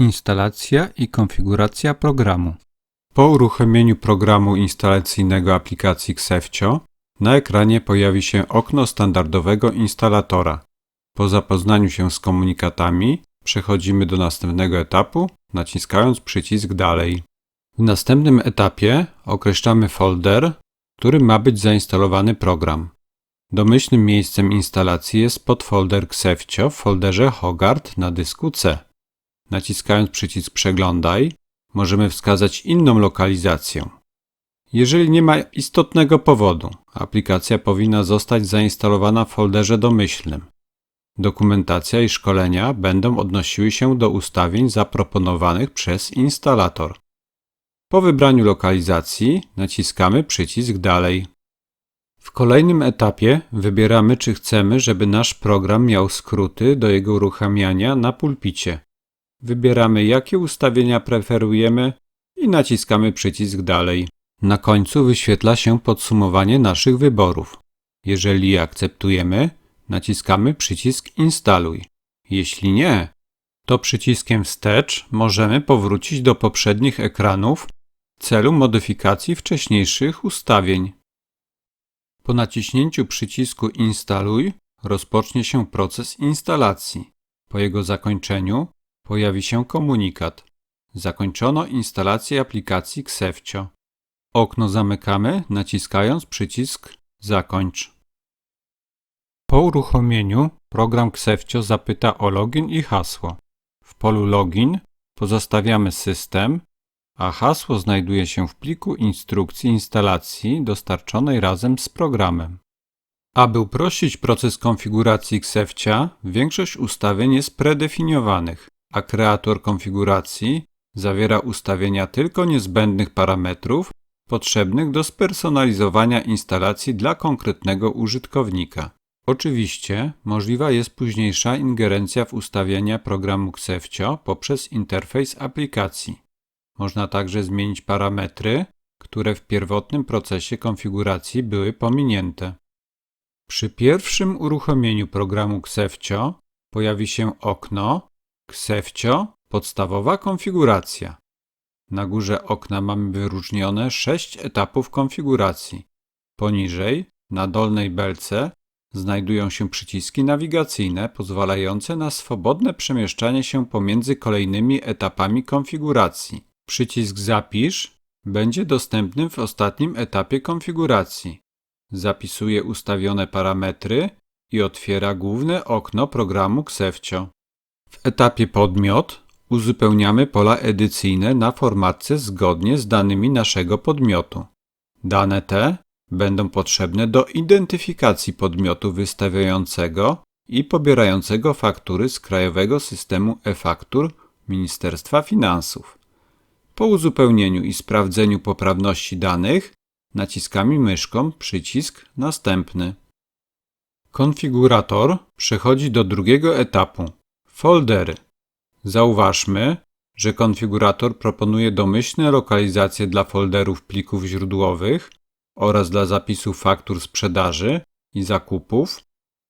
Instalacja i konfiguracja programu. Po uruchomieniu programu instalacyjnego aplikacji Ksefcio na ekranie pojawi się okno standardowego instalatora. Po zapoznaniu się z komunikatami przechodzimy do następnego etapu, naciskając przycisk Dalej. W następnym etapie określamy folder, w którym ma być zainstalowany program. Domyślnym miejscem instalacji jest podfolder Ksefcio w folderze Hogard na dysku C. Naciskając przycisk Przeglądaj, możemy wskazać inną lokalizację. Jeżeli nie ma istotnego powodu, aplikacja powinna zostać zainstalowana w folderze domyślnym. Dokumentacja i szkolenia będą odnosiły się do ustawień zaproponowanych przez instalator. Po wybraniu lokalizacji naciskamy przycisk Dalej. W kolejnym etapie wybieramy, czy chcemy, żeby nasz program miał skróty do jego uruchamiania na pulpicie. Wybieramy, jakie ustawienia preferujemy i naciskamy przycisk Dalej. Na końcu wyświetla się podsumowanie naszych wyborów. Jeżeli je akceptujemy, naciskamy przycisk Instaluj. Jeśli nie, to przyciskiem Wstecz możemy powrócić do poprzednich ekranów w celu modyfikacji wcześniejszych ustawień. Po naciśnięciu przycisku Instaluj rozpocznie się proces instalacji. Po jego zakończeniu pojawi się komunikat. Zakończono instalację aplikacji Ksefcio. Okno zamykamy naciskając przycisk Zakończ. Po uruchomieniu program Ksefcio zapyta o login i hasło. W polu login pozostawiamy system, a hasło znajduje się w pliku instrukcji instalacji dostarczonej razem z programem. Aby uprościć proces konfiguracji Ksefcia, większość ustawień jest predefiniowanych, a kreator konfiguracji zawiera ustawienia tylko niezbędnych parametrów potrzebnych do spersonalizowania instalacji dla konkretnego użytkownika. Oczywiście możliwa jest późniejsza ingerencja w ustawienia programu Ksefcio poprzez interfejs aplikacji. Można także zmienić parametry, które w pierwotnym procesie konfiguracji były pominięte. Przy pierwszym uruchomieniu programu Ksefcio pojawi się okno Ksefcio podstawowa konfiguracja. Na górze okna mamy wyróżnione sześć etapów konfiguracji. Poniżej, na dolnej belce, znajdują się przyciski nawigacyjne pozwalające na swobodne przemieszczanie się pomiędzy kolejnymi etapami konfiguracji. Przycisk Zapisz będzie dostępny w ostatnim etapie konfiguracji. Zapisuje ustawione parametry i otwiera główne okno programu Ksefcio. W etapie Podmiot uzupełniamy pola edycyjne na formatce zgodnie z danymi naszego podmiotu. Dane te będą potrzebne do identyfikacji podmiotu wystawiającego i pobierającego faktury z Krajowego Systemu e-Faktur Ministerstwa Finansów. Po uzupełnieniu i sprawdzeniu poprawności danych naciskamy myszką przycisk Następny. Konfigurator przechodzi do drugiego etapu foldery. Zauważmy, że konfigurator proponuje domyślne lokalizacje dla folderów plików źródłowych oraz dla zapisów faktur sprzedaży i zakupów,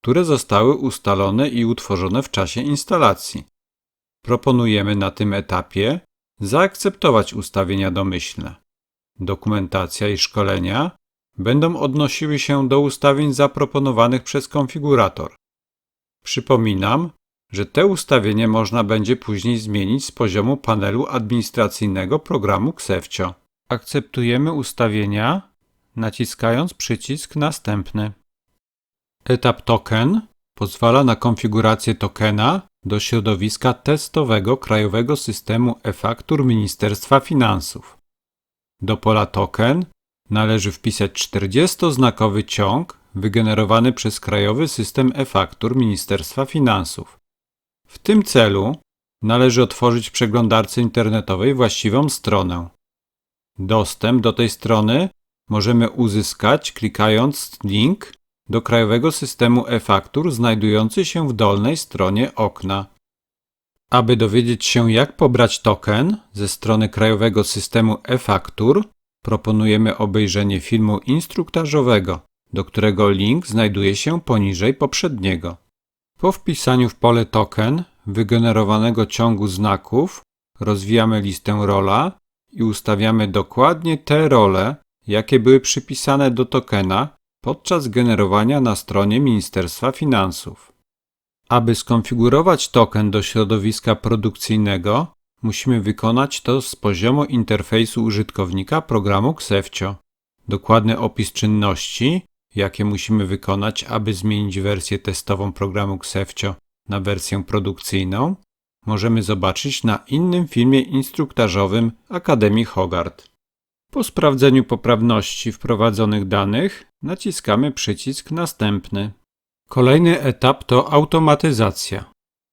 które zostały ustalone i utworzone w czasie instalacji. Proponujemy na tym etapie zaakceptować ustawienia domyślne. Dokumentacja i szkolenia będą odnosiły się do ustawień zaproponowanych przez konfigurator. Przypominam, że te ustawienie można będzie później zmienić z poziomu panelu administracyjnego programu Ksefcio. Akceptujemy ustawienia naciskając przycisk Następny. Etap Token pozwala na konfigurację tokena do środowiska testowego Krajowego Systemu e-Faktur Ministerstwa Finansów. Do pola token należy wpisać 40-znakowy ciąg wygenerowany przez Krajowy System e-Faktur Ministerstwa Finansów. W tym celu należy otworzyć w przeglądarce internetowej właściwą stronę. Dostęp do tej strony możemy uzyskać klikając link do krajowego systemu e-faktur znajdujący się w dolnej stronie okna. Aby dowiedzieć się jak pobrać token ze strony krajowego systemu e-faktur, proponujemy obejrzenie filmu instruktażowego, do którego link znajduje się poniżej poprzedniego. Po wpisaniu w pole token wygenerowanego ciągu znaków rozwijamy listę rola i ustawiamy dokładnie te role, jakie były przypisane do tokena podczas generowania na stronie Ministerstwa Finansów. Aby skonfigurować token do środowiska produkcyjnego, musimy wykonać to z poziomu interfejsu użytkownika programu Xefcio. Dokładny opis czynności, jakie musimy wykonać, aby zmienić wersję testową programu Xefcio na wersję produkcyjną, możemy zobaczyć na innym filmie instruktażowym Akademii Hogarth. Po sprawdzeniu poprawności wprowadzonych danych naciskamy przycisk Następny. Kolejny etap to automatyzacja.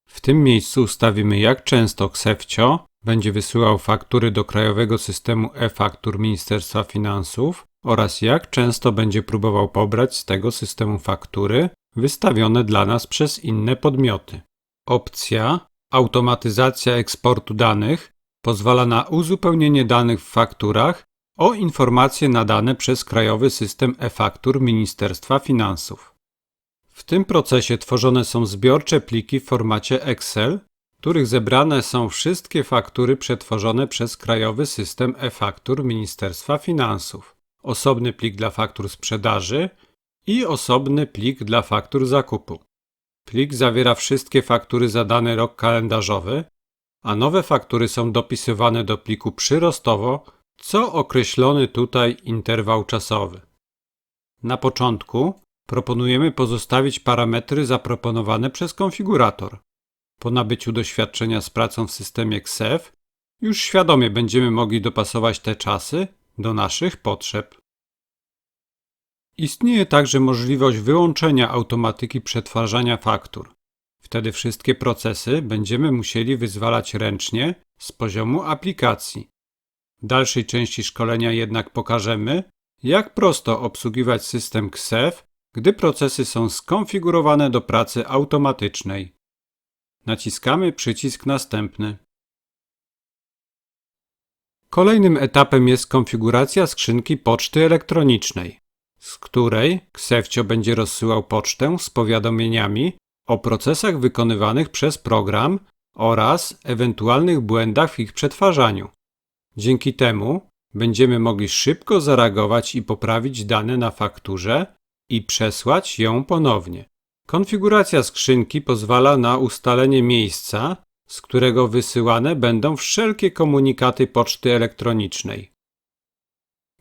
W tym miejscu ustawimy jak często Ksefcio będzie wysyłał faktury do krajowego systemu e-faktur Ministerstwa Finansów oraz jak często będzie próbował pobrać z tego systemu faktury wystawione dla nas przez inne podmioty. Opcja Automatyzacja eksportu danych pozwala na uzupełnienie danych w fakturach o informacje nadane przez Krajowy System e-Faktur Ministerstwa Finansów. W tym procesie tworzone są zbiorcze pliki w formacie Excel, w których zebrane są wszystkie faktury przetworzone przez Krajowy System e-Faktur Ministerstwa Finansów, osobny plik dla faktur sprzedaży i osobny plik dla faktur zakupu. Plik zawiera wszystkie faktury za dany rok kalendarzowy, a nowe faktury są dopisywane do pliku przyrostowo co określony tutaj interwał czasowy. Na początku proponujemy pozostawić parametry zaproponowane przez konfigurator. Po nabyciu doświadczenia z pracą w systemie XEF już świadomie będziemy mogli dopasować te czasy do naszych potrzeb. Istnieje także możliwość wyłączenia automatyki przetwarzania faktur. Wtedy wszystkie procesy będziemy musieli wyzwalać ręcznie z poziomu aplikacji. W dalszej części szkolenia jednak pokażemy, jak prosto obsługiwać system KSEF, gdy procesy są skonfigurowane do pracy automatycznej. Naciskamy przycisk następny. Kolejnym etapem jest konfiguracja skrzynki poczty elektronicznej, z której Ksefcio będzie rozsyłał pocztę z powiadomieniami o procesach wykonywanych przez program oraz ewentualnych błędach w ich przetwarzaniu. Dzięki temu będziemy mogli szybko zareagować i poprawić dane na fakturze i przesłać ją ponownie. Konfiguracja skrzynki pozwala na ustalenie miejsca, z którego wysyłane będą wszelkie komunikaty poczty elektronicznej.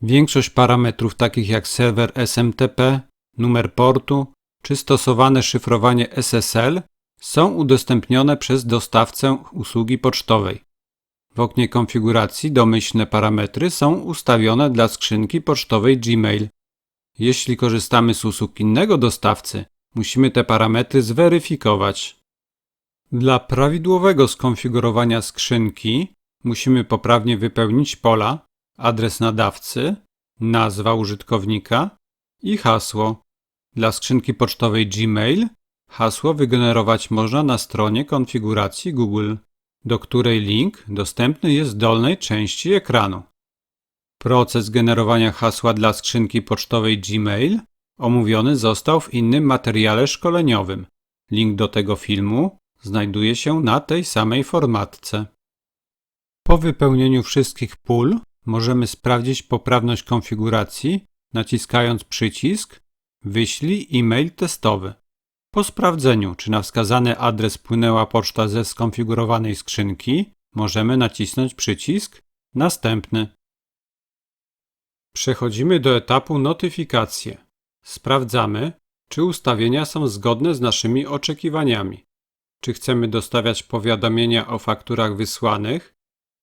Większość parametrów takich jak serwer SMTP, numer portu czy stosowane szyfrowanie SSL są udostępnione przez dostawcę usługi pocztowej. W oknie konfiguracji domyślne parametry są ustawione dla skrzynki pocztowej Gmail. Jeśli korzystamy z usług innego dostawcy, musimy te parametry zweryfikować. Dla prawidłowego skonfigurowania skrzynki musimy poprawnie wypełnić pola adres nadawcy, nazwa użytkownika i hasło. Dla skrzynki pocztowej Gmail hasło wygenerować można na stronie konfiguracji Google do której link dostępny jest w dolnej części ekranu. Proces generowania hasła dla skrzynki pocztowej Gmail omówiony został w innym materiale szkoleniowym. Link do tego filmu znajduje się na tej samej formatce. Po wypełnieniu wszystkich pól możemy sprawdzić poprawność konfiguracji naciskając przycisk Wyślij e-mail testowy. Po sprawdzeniu, czy na wskazany adres płynęła poczta ze skonfigurowanej skrzynki, możemy nacisnąć przycisk Następny. Przechodzimy do etapu Notyfikacje. Sprawdzamy, czy ustawienia są zgodne z naszymi oczekiwaniami. Czy chcemy dostawiać powiadomienia o fakturach wysłanych,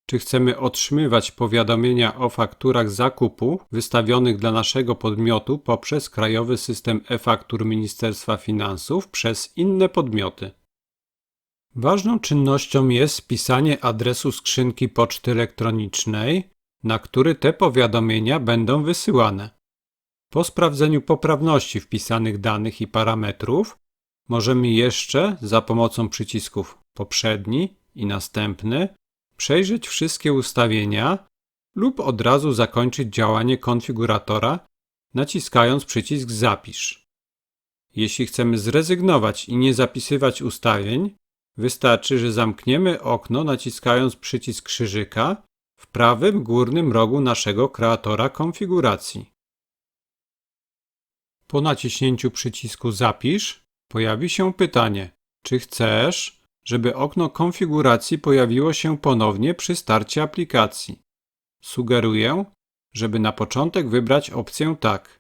czy chcemy otrzymywać powiadomienia o fakturach zakupu wystawionych dla naszego podmiotu poprzez Krajowy System e-Faktur Ministerstwa Finansów przez inne podmioty. Ważną czynnością jest pisanie adresu skrzynki poczty elektronicznej, na który te powiadomienia będą wysyłane. Po sprawdzeniu poprawności wpisanych danych i parametrów, możemy jeszcze za pomocą przycisków poprzedni i następny przejrzeć wszystkie ustawienia lub od razu zakończyć działanie konfiguratora naciskając przycisk Zapisz. Jeśli chcemy zrezygnować i nie zapisywać ustawień, Wystarczy, że zamkniemy okno naciskając przycisk krzyżyka w prawym górnym rogu naszego kreatora konfiguracji. Po naciśnięciu przycisku Zapisz pojawi się pytanie, czy chcesz, żeby okno konfiguracji pojawiło się ponownie przy starcie aplikacji. Sugeruję, żeby na początek wybrać opcję Tak.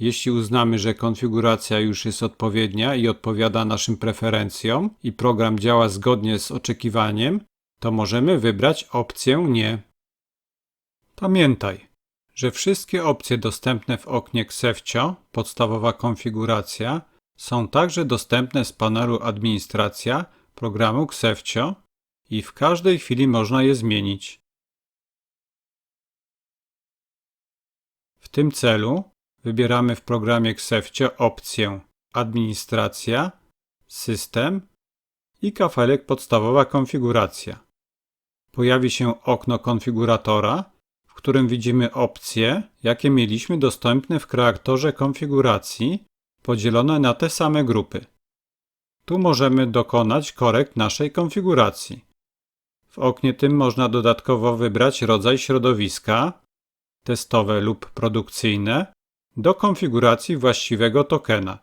Jeśli uznamy, że konfiguracja już jest odpowiednia i odpowiada naszym preferencjom i program działa zgodnie z oczekiwaniem, to możemy wybrać opcję Nie. Pamiętaj, że wszystkie opcje dostępne w oknie Ksewcio, podstawowa konfiguracja, są także dostępne z panelu Administracja programu Ksewcio i w każdej chwili można je zmienić. W tym celu wybieramy w programie Ksewcio opcję Administracja, System i kafelek Podstawowa konfiguracja. Pojawi się okno konfiguratora, w którym widzimy opcje, jakie mieliśmy dostępne w kreatorze konfiguracji, podzielone na te same grupy. Tu możemy dokonać korekt naszej konfiguracji. W oknie tym można dodatkowo wybrać rodzaj środowiska, testowe lub produkcyjne, do konfiguracji właściwego tokena.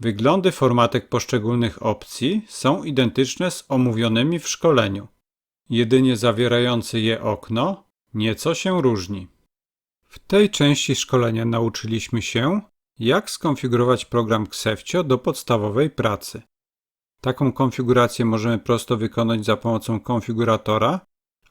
Wyglądy formatek poszczególnych opcji są identyczne z omówionymi w szkoleniu. Jedynie zawierający je okno nieco się różni. W tej części szkolenia nauczyliśmy się, jak skonfigurować program Ksewcio do podstawowej pracy. Taką konfigurację możemy prosto wykonać za pomocą konfiguratora,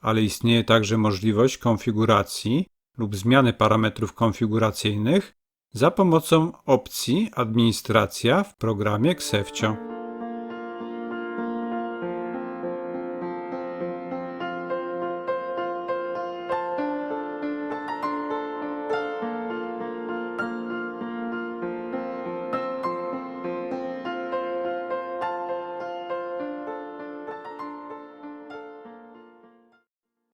ale istnieje także możliwość konfiguracji lub zmiany parametrów konfiguracyjnych za pomocą opcji Administracja w programie Ksewcio.